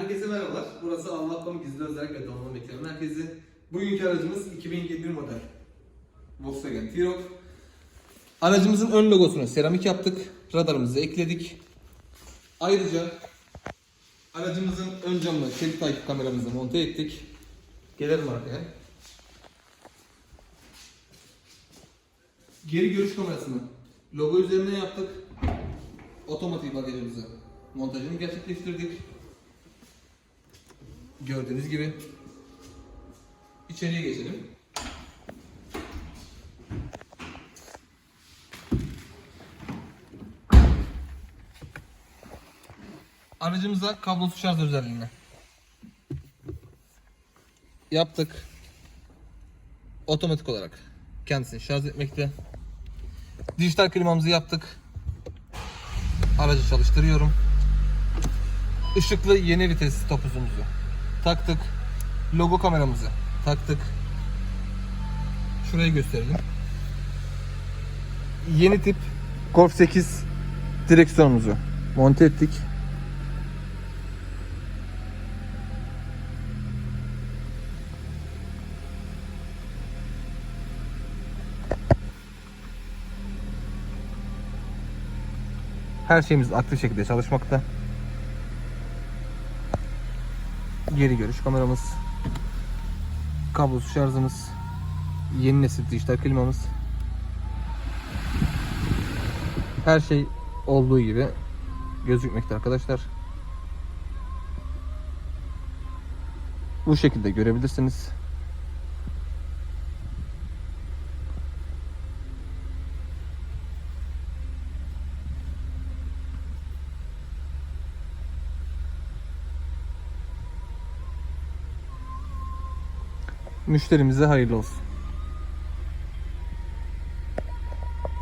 Herkese merhabalar. Burası Allah.com gizli özellik ve donanım bekleme merkezi. Bugünkü aracımız 2021 model Volkswagen T-Roc. Aracımızın ön logosunu seramik yaptık. Radarımızı ekledik. Ayrıca aracımızın ön camını şerit takip kameramızı monte ettik. Gelelim arkaya. Geri görüş kamerasını logo üzerine yaptık. Otomatik bagajımızı montajını gerçekleştirdik. Gördüğünüz gibi. İçeriye geçelim. Aracımıza kablosuz şarj özelliğine yaptık. Otomatik olarak kendisini şarj etmekte. Dijital klimamızı yaptık. Aracı çalıştırıyorum. Işıklı yeni vites topuzumuzu taktık. Logo kameramızı taktık. Şurayı gösterelim. Yeni tip Golf 8 direksiyonumuzu monte ettik. Her şeyimiz aktif şekilde çalışmakta. Geri görüş kameramız. Kablosuz şarjımız. Yeni nesil dijital klimamız. Her şey olduğu gibi gözükmekte arkadaşlar. Bu şekilde görebilirsiniz. Müşterimize hayırlı olsun.